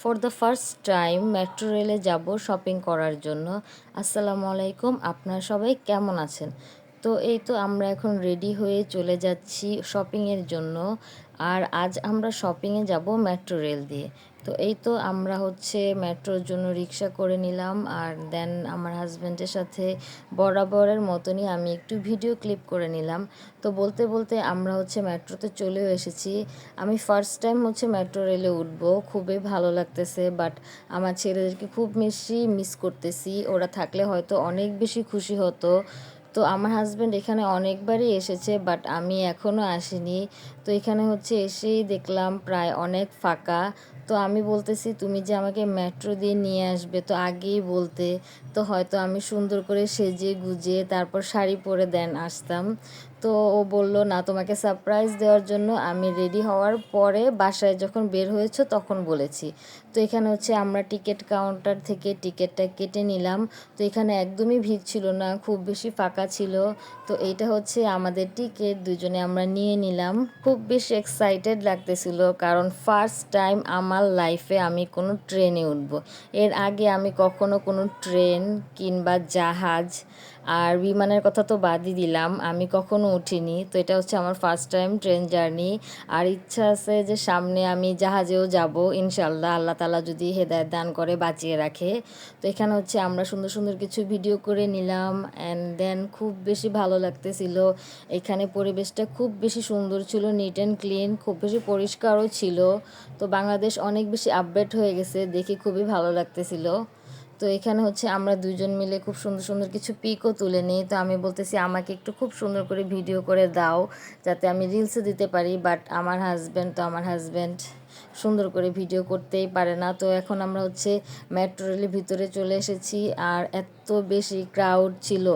For the first time metro রেলে যাব shopping করার জন্য। আসসালামু আলাইকুম, আপনারা সবাই কেমন আছেন? তো এই তো আমরা এখন রেডি হয়ে চলে যাচ্ছি শপিংয়ের জন্য। আর আজ আমরা শপিংয়ে যাব মেট্রো রেল দিয়ে। তো এই তো আমরা হচ্ছে মেট্রোর জন্য রিক্সা করে নিলাম আর দেন আমার হাজব্যান্ডের সাথে বরাবরের মতনই আমি একটু ভিডিও ক্লিপ করে নিলাম। তো বলতে বলতে আমরা হচ্ছে মেট্রোতে চলেও এসেছি। আমি ফার্স্ট টাইম হচ্ছে মেট্রো রেলে উঠবো, খুবই ভালো লাগতেছে বাট আমার ছেলেদেরকে খুব বেশি মিস করতেছি। ওরা থাকলে হয়তো অনেক বেশি খুশি হতো। তো আমার হাজব্যান্ড এখানে অনেকবারই এসেছে বাট আমি এখনও আসিনি। তো এখানে হচ্ছে এসেই দেখলাম প্রায় অনেক ফাঁকা। তো আমি বলতেছি, তুমি যে আমাকে মেট্রো দিয়ে নিয়ে আসবে, তো আগেই বলতে। তো হয়তো আমি সুন্দর করে সেজে গুজে তারপর শাড়ি পরে দেন, আসতাম। তো ও বলল, না, তোমাকে সারপ্রাইজ দেওয়ার জন্য আমি রেডি হওয়ার পরে বাসায় যখন বের হয়েছো তখন বলেছি। তো এখানে হচ্ছে আমরা টিকিট কাউন্টার থেকে টিকিটটা কেটে নিলাম। তো এখানে একদমই ভিড় ছিল না, খুব বেশি ফাঁকা ছিল। তো এইটা হচ্ছে আমাদের টিকিট দুজনে আমরা নিয়ে নিলাম। খুব বেশি এক্সাইটেড লাগতেছিল কারণ ফার্স্ট টাইম আমার লাইফে আমি কোনো ট্রেনে উঠব। এর আগে আমি কখনো কোনো ট্রেন কিংবা জাহাজ আর বিমানের কথা তো বাদই দিলাম, আমি কখনো উঠিনি। তো এটা হচ্ছে আমার ফার্স্ট টাইম ট্রেন জার্নি আর ইচ্ছা আছে যে সামনে আমি জাহাজেও যাব ইনশাল্লাহ আল্লাহ তালা যদি হেদায়ত দান করে, বাঁচিয়ে রাখে। তো এখানে হচ্ছে আমরা সুন্দর সুন্দর কিছু ভিডিও করে নিলাম। অ্যান্ড দেন খুব বেশি ভালো লাগতেছিল। এখানে পরিবেশটা খুব বেশি সুন্দর ছিল নিট অ্যান্ড ক্লিন খুব বেশি পরিষ্কারও ছিল। তো বাংলাদেশ অনেক বেশি আপডেট হয়ে গেছে, দেখে খুবই ভালো লাগতেছিল। তো এখানে হচ্ছে আমরা দুজন মিলে খুব সুন্দর সুন্দর কিছু পিকও তুলে নিই। তো আমি বলতেছি, আমাকে একটু খুব সুন্দর করে ভিডিও করে দাও, যাতে আমি রিলসে দিতে পারি বাট আমার হাজব্যান্ড তো আমার হাজব্যান্ড সুন্দর করে ভিডিও করতেই পারে না। তো এখন আমরা হচ্ছে মেট্রো রেলের ভিতরে চলে এসেছি আর এত বেশি ক্রাউড ছিল।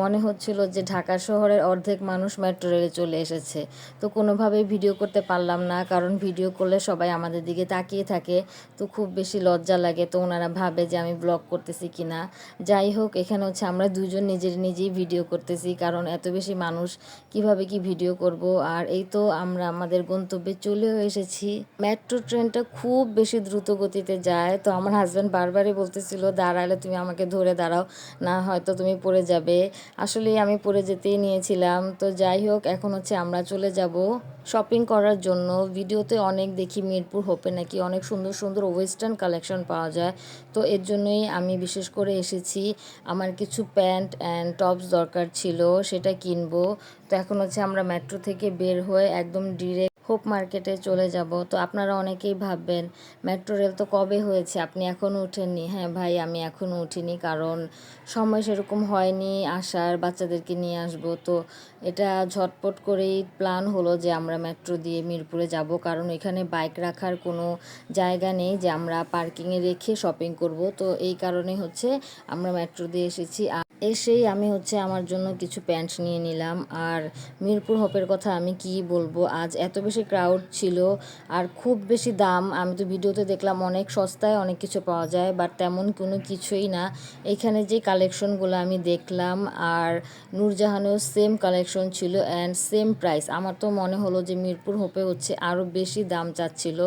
মনে হচ্ছিল যে ঢাকা শহরের অর্ধেক মানুষ মেট্রো রেলে চলে এসেছে। তো কোনোভাবেই ভিডিও করতে পারলাম না, কারণ ভিডিও করলে সবাই আমাদের দিকে তাকিয়ে থাকে। তো খুব বেশি লজ্জা লাগে। তো ওনারা ভাবে যে আমি ব্লগ করতেছি কিনা। যাই হোক, এখানে হচ্ছে আমরা দুজন নিজের নিজেই ভিডিও করতেছি, কারণ এত বেশি মানুষ, কীভাবে কি ভিডিও করব? আর এই তো আমরা, আমাদের গন্তব্যে চলেও এসেছি। মেট্রো ট্রেনটা খুব বেশি দ্রুত গতিতে যায়। তো আমার হাজব্যান্ড বারবারই বলতেছিল, দাঁড়ালে তুমি আমাকে ধরে দাঁড়াও, না হয়তো তুমি পড়ে যাবে। আসলে আমি পড়ে যেতেই নিয়েছিলাম। তো যাই হোক, এখন হচ্ছে আমরা চলে যাব শপিং করার জন্য। ভিডিওতে অনেক দেখি মিরপুর হোপে নাকি অনেক সুন্দর সুন্দর ওয়েস্টার্ন কালেকশন পাওয়া যায়। তো এর জন্যই আমি বিশেষ করে এসেছি। আমার কিছু প্যান্ট অ্যান্ড টপস দরকার ছিল, সেটা কিনবো। তো এখন হচ্ছে আমরা মেট্রো থেকে বের হয়ে একদম ডিরেক্ট হোপ মার্কেটে চলে যাব। তো আপনারা অনেকেই ভাববেন, মেট্রো রেল তো কবে হয়েছে? আপনি এখনও উঠেননি। হ্যাঁ ভাই, আমি এখনও উঠিনি কারণ সময় সেরকম হয়নি আসার, বাচ্চাদেরকে নিয়ে আসব। তো এটা ঝটপট করেই প্ল্যান হলো যে আমরা মেট্রো দিয়ে মিরপুরে যাব। কারণ এখানে বাইক রাখার কোনো জায়গা নেই যে আমরা পার্কিংয়ে রেখে শপিং করব। তো এই কারণে হচ্ছে আমরা মেট্রো দিয়ে এসেছি। এসেই আমি হচ্ছে আমার জন্য কিছু প্যান্ট নিয়ে নিলাম। আর মিরপুর হপের কথা আমি কি বলব? আজ এত বেশি ক্রাউড ছিল আর খুব বেশি দাম। আমি তো ভিডিওতে দেখলাম অনেক সস্তায় অনেক কিছু পাওয়া যায় বাট তেমন কোনো কিছুই না। এখানে যে কালেকশনগুলো আমি দেখলাম, আর নূরজাহানেও সেম কালেকশন ছিল অ্যান্ড সেম প্রাইস আমার তো মনে হলো যে মিরপুর হোপে হচ্ছে আরও বেশি দাম চাচ্ছিল।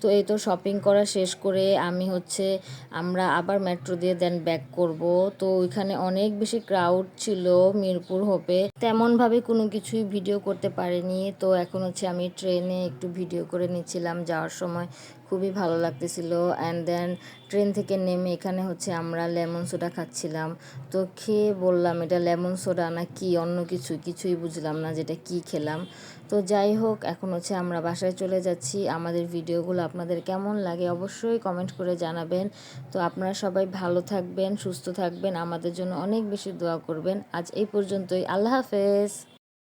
তো এই তো শপিং করা শেষ করে আমি হচ্ছে আমরা আবার মেট্রো দিয়ে দেন ব্যাক করব। তো ওইখানে অনেক বেশি ক্রাউড ছিল মিরপুর হোপে তেমনভাবে কোনো কিছুই ভিডিও করতে পারিনি, তো এখন হচ্ছে আমি ট্রেনে একটু ভিডিও করে নিচ্ছিলাম যাওয়ার সময়। খুবই ভালো লাগতেছিল। অ্যান্ড দেন ট্রেন থেকে নেমে এখানে হচ্ছে আমরা লেমন সোডা খাচ্ছিলাম। তো খেয়ে বললাম, এটা লেমন সোডা না কি? অন্য কিছু? কিছুই বুঝলাম না যেটা কি খেলাম। তো যাই হোক, এখন হচ্ছে আমরা বাসায় চলে যাচ্ছি। আমাদের ভিডিওগুলো আপনাদের কেমন লাগে অবশ্যই কমেন্ট করে জানাবেন। তো আপনারা সবাই ভালো থাকবেন, সুস্থ থাকবেন। আমাদের জন্য অনেক বেশি দোয়া করবেন। আজ এই পর্যন্তই। আল্লাহ হাফেজ।